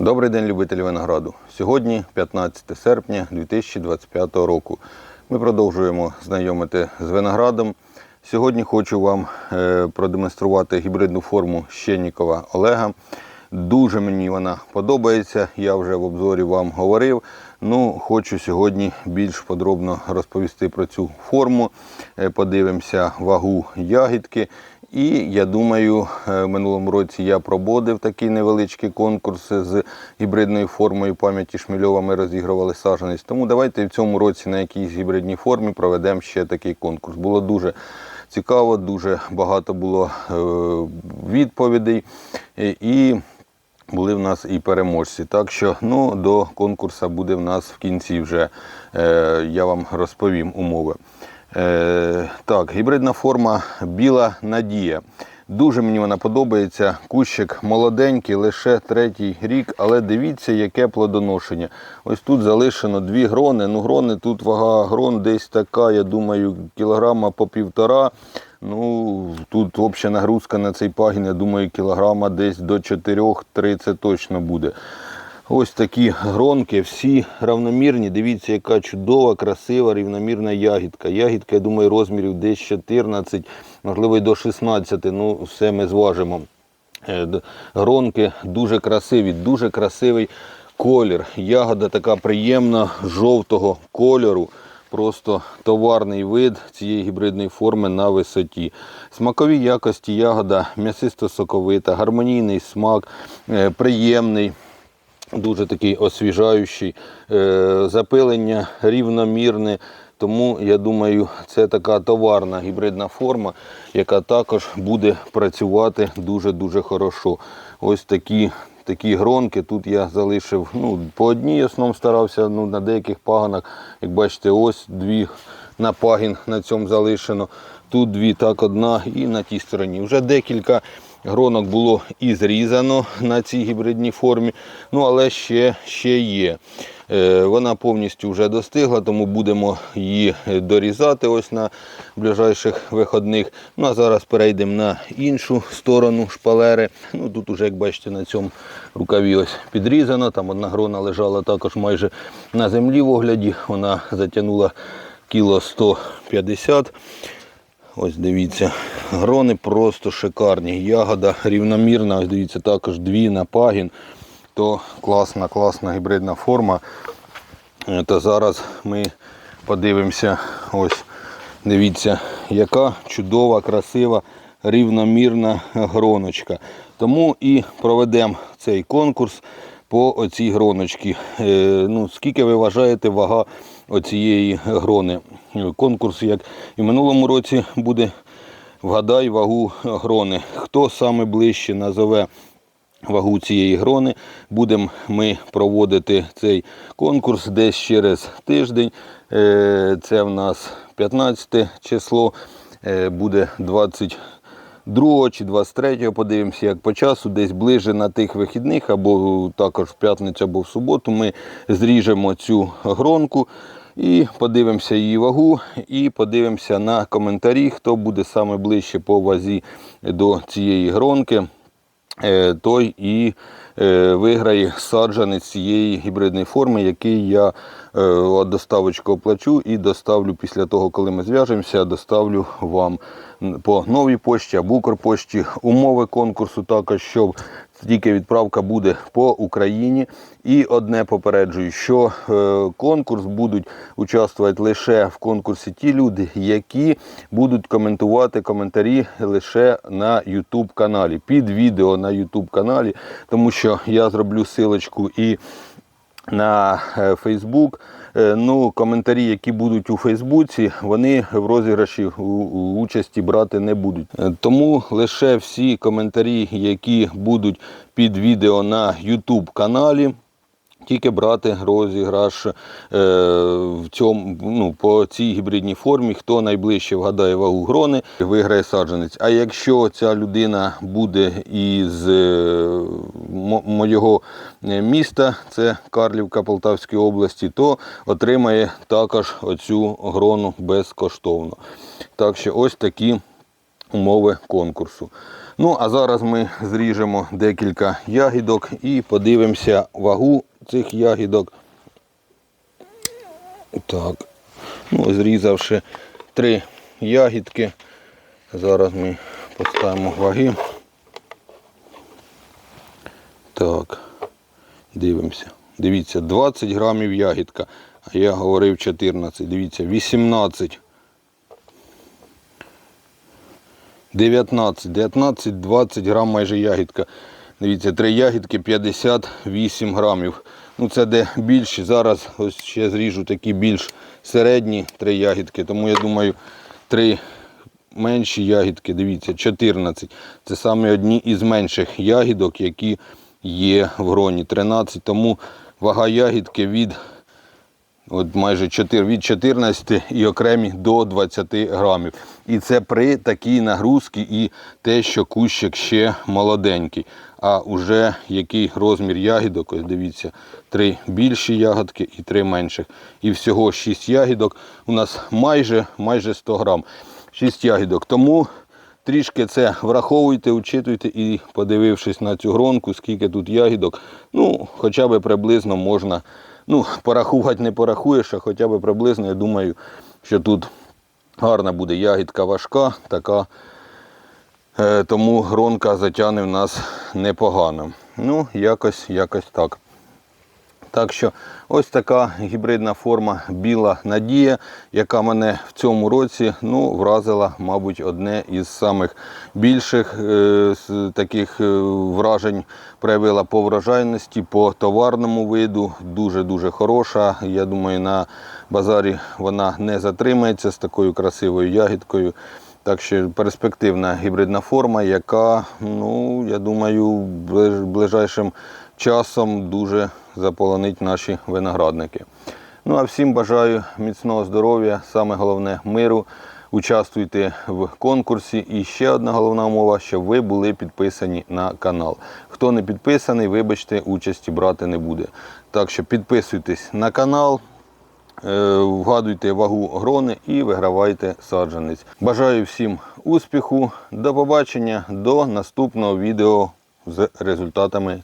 Добрий день, любителі винограду. Сьогодні 15 серпня 2025 року. Ми продовжуємо знайомити з виноградом. Сьогодні хочу вам е, продемонструвати гібридну форму Щеннікова Олега. Дуже мені вона подобається. Я вже в обзорі вам говорив. Ну, хочу сьогодні більш подробно розповісти про цю форму. Е, Подивимося вагу ягідки. І я думаю, е, в минулому році я проводив такий невеличкий конкурс з гібридною формою пам'яті Шмельова. Ми розігрували саджанець. Тому давайте в цьому році на якійсь гібридній формі проведемо ще такий конкурс. Було дуже цікаво, дуже багато було е, відповідей. Е, І були в нас і переможці. Так що ну, до конкурсу буде в нас в кінці вже. Я вам розповім умови. Е, так, гібридна форма Біла Надія. Дуже мені вона подобається. Кущик молоденький, лише третій рік, але дивіться, яке плодоношення. Ось тут залишено дві грони. Ну, грони, тут вага грон десь така, я думаю, кілограма по півтора. Ну, тут обща нагрузка на цей пагін, я думаю, кілограма десь до 4-3 це точно буде. Ось такі гронки, всі равномірні. Дивіться, яка чудова, красива, рівномірна ягідка. Ягідка, я думаю, розмірів десь 14, можливо, і до 16. Ну, все ми зважимо. Е, Гронки дуже красиві, дуже красивий колір. Ягода така приємна, жовтого кольору. Просто товарний вид цієї гібридної форми на висоті. Смакові якості ягода м'ясисто-соковита, гармонійний смак, е, приємний. Дуже такий освіжаючий, Е, запилення рівномірне. Тому я думаю, це така товарна гібридна форма, яка також буде працювати дуже-дуже хорошо. Ось такі, такі гронки. Тут я залишив ну, по одній основному старався, ну, на деяких паганах, як бачите, ось дві на пагін на цьому залишено. Тут дві, так одна і на тій стороні. Вже декілька гронок було і зрізано на цій гібридній формі, ну але ще, ще є. Е, Вона повністю вже достигла, тому будемо її дорізати ось на ближайших виходних. Ну а зараз перейдемо на іншу сторону шпалери. Ну тут уже, як бачите, на цьому рукаві ось підрізано. Там одна грона лежала також майже на землі в огляді. Вона затягнула кіло 150. Ось дивіться, грони просто шикарні. Ягода рівномірна, ось дивіться, також дві на пагін. То класна, класна гібридна форма. То зараз ми подивимося, ось дивіться, яка чудова, красива, рівномірна гроночка. Тому і проведемо цей конкурс по оцій гроночці. Е, ну, скільки ви вважаєте вага оцієї грони? Конкурс, як і в минулому році, буде вгадай вагу грони. Хто саме ближче назове вагу цієї грони. Будемо ми проводити цей конкурс десь через тиждень. Е, Це в нас 15 число, Е, буде 22 чи 23, подивимося, як по часу, десь ближе на тих вихідних, або також в п'ятницю, або в суботу ми зріжемо цю гронку. І подивимося її вагу, і подивимося на коментарі, хто буде саме ближче по вазі до цієї гронки е, той і е, виграє саджанець цієї гібридної форми, який я е, доставочку оплачу і доставлю після того, коли ми зв'яжемося, доставлю вам по новій пошті або Укрпошті. Умови конкурсу також, що тільки відправка буде по Україні. І одне попереджую, що е, конкурс будуть участвувати лише в конкурсі ті люди, які будуть коментувати коментарі лише на YouTube каналі, під відео на YouTube каналі, тому що я зроблю силочку і на е. Е, Ну, коментарі, які будуть у Фейсбуці, вони в розіграші у- у участі брати не будуть. Е, Тому лише всі коментарі, які будуть під відео на YouTube каналі. Тільки брати розіграш е, в цьому, ну, по цій гібридній формі, хто найближче вгадає вагу грони, виграє саджанець. А якщо ця людина буде із е, мо- моєго е, міста, це Карлівка Полтавської області, то отримає також оцю грону безкоштовно. Так що ось такі умови конкурсу. Ну, а зараз ми зріжемо декілька ягідок і подивимося вагу цих ягідок. Так. Ну, зрізавши три ягідки. Зараз ми поставимо ваги. Так, дивимося. Дивіться, 20 грамів ягідка. А я говорив 14. Дивіться, 18. 19, 19, 20 грам майже ягідка. Дивіться, три ягідки 58 грамів. Ну це де більші. Зараз ось ще зріжу такі більш середні три ягідки. Тому я думаю, три менші ягідки, дивіться, 14. Це саме одні із менших ягідок, які є в гроні. 13. Тому вага ягідки від От майже 4, від 14 і окремі до 20 грамів. І це при такій нагрузці і те, що кущик ще молоденький. А вже який розмір ягідок, ось дивіться, три більші ягодки і три менших. І всього 6 ягідок. У нас майже, майже 100 грам. 6 ягідок. Тому трішки це враховуйте, учитуйте і подивившись на цю гронку, скільки тут ягідок, ну, хоча б приблизно можна. Ну, порахувати не порахуєш, а хоча б приблизно, я думаю, що тут гарна буде ягідка важка, така, е, тому гронка затягне в нас непогано. Ну, якось, якось так. Так що ось така гібридна форма біла надія, яка мене в цьому році ну, вразила, мабуть, одне із самих більших е, таких е, вражень проявила по врожайності, по товарному виду. Дуже-дуже хороша. Я думаю, на базарі вона не затримається з такою красивою ягідкою. Так що перспективна гібридна форма, яка, ну, я думаю, ближ- ближайшим часом дуже заполонить наші виноградники. Ну а всім бажаю міцного здоров'я, саме головне миру. Участвуйте в конкурсі. І ще одна головна умова, щоб ви були підписані на канал. Хто не підписаний, вибачте, участі брати не буде. Так що підписуйтесь на канал, Е, Вгадуйте вагу грони і вигравайте саджанець. Бажаю всім успіху, до побачення, до наступного відео з результатами